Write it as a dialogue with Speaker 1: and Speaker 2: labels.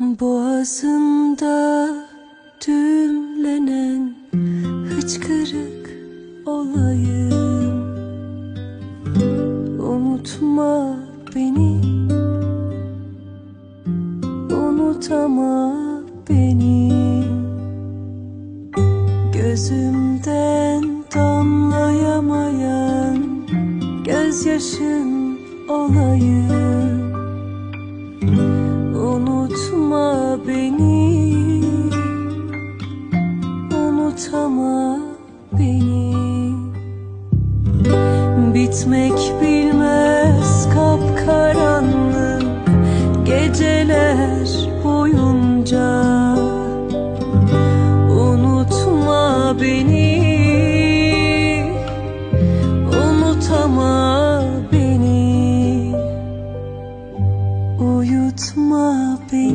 Speaker 1: Boğazımda düğümlenen hıçkırık olayım. Unutma beni. Unutama beni. Gözümden damlayamayan Gözyaşın olayım. unutama beni. Bitmek bilmez kapkaranlık geceler boyunca. Unutma beni. Unutama beni. Uyutma beni.